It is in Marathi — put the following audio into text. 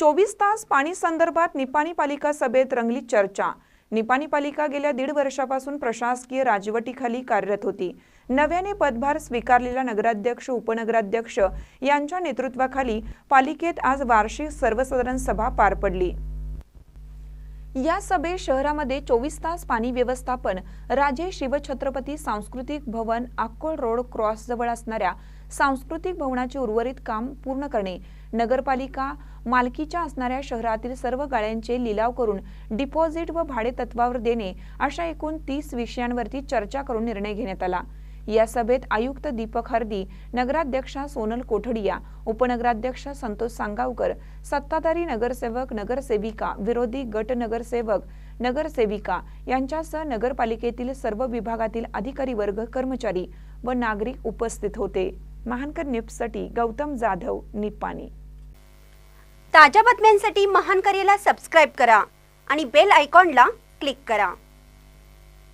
चोवीस तास पाणी संदर्भात निपाणी पालिका सभेत रंगली चर्चा. निपाणी पालिका गेल्या दीड वर्षापासून प्रशासकीय राजवटीखाली कार्यरत होती. नव्याने पदभार स्वीकारलेला नगराध्यक्ष उपनगराध्यक्ष यांच्या नेतृत्वाखाली पालिकेत आज वार्षिक सर्वसाधारण सभा पार पडली. या सभेत शहरामध्ये चोवीस तास पाणी व्यवस्थापन राजे शिवछत्रपती सांस्कृतिक भवन अक्कोळ रोड क्रॉस जवळ असणाऱ्या सांस्कृतिक भवनाचे उर्वरित काम पूर्ण करणे नगरपालिका मालकीच्या असणाऱ्या शहरातील सर्व गाळ्यांचे लिलाव करून डिपॉझिट व भाडे तत्वावर देणे अशा एकूण तीस विषयांवरती चर्चा करून निर्णय घेण्यात आला. या सभेत आयुक्त दीपक हर्दी नगराध्यक्षा सोनल कोठडिया उपनगराध्यक्ष संतोष सांगावकर सत्ताधारी नगरसेवक नगरसेविका विरोधी गट नगरसेवक नगरसेविका यांच्यासह नगरपालिकेतील सर्व विभागातील अधिकारी वर्ग कर्मचारी व नागरिक उपस्थित होते. महानकर न्यूजसाठी गौतम जाधव निपाणी ताज्या बातम्यांसाठी महान सबस्क्राईब करा आणि बेल आयकॉनला क्लिक करा.